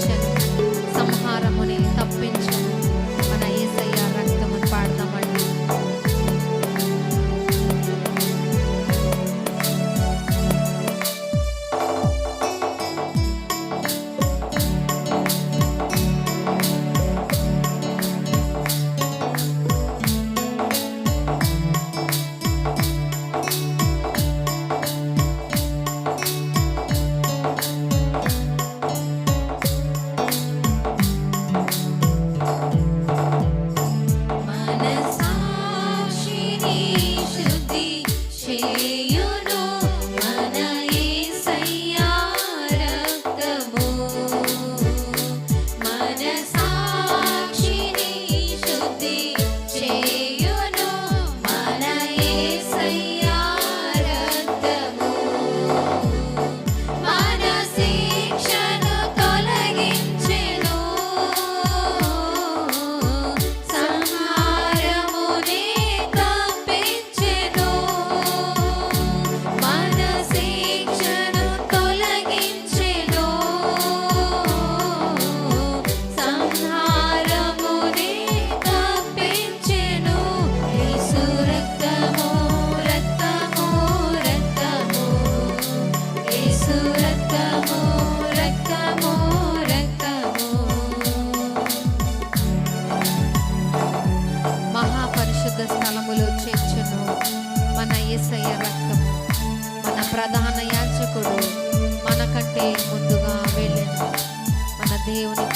check. ముందుగా వెళ్ళండి. మన దేవుని